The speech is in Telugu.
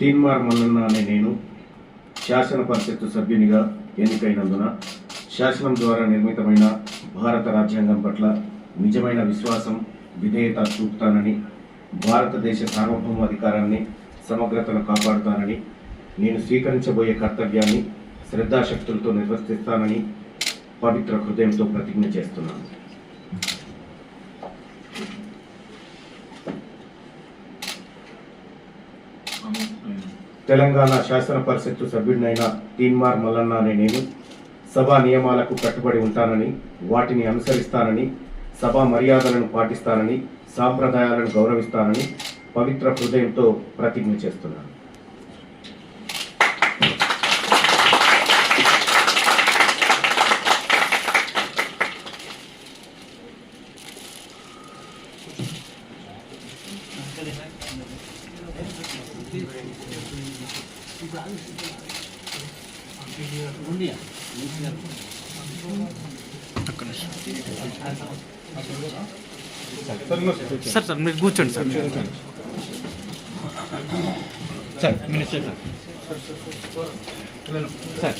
తీన్మార్ మల్లన్న అనే నేను శాసన పరిషత్తు సభ్యునిగా ఎన్నికైనందున శాసనం ద్వారా నిర్మితమైన భారత రాజ్యాంగం పట్ల నిజమైన విశ్వాసం విధేయత చూపుతానని భారతదేశ సార్వభౌమ అధికారాన్ని సమగ్రతను కాపాడుతానని నేను స్వీకరించబోయే కర్తవ్యాన్ని శ్రద్ధాశక్తులతో నిర్వర్తిస్తానని పవిత్ర హృదయంతో ప్రతిజ్ఞ చేస్తున్నాను. తెలంగాణ శాసన పరిషత్తు సభ్యుడినైన తీన్మార్ మల్లన్న అనే నేను సభా నియమాలకు కట్టుబడి ఉంటానని వాటిని అనుసరిస్తానని సభా మర్యాదలను పాటిస్తానని సాంప్రదాయాలను గౌరవిస్తానని పవిత్ర హృదయంతో ప్రతిజ్ఞ చేస్తున్నాను. సార్ సార్ మీరు కూర్చోండి sir sir minister sir sir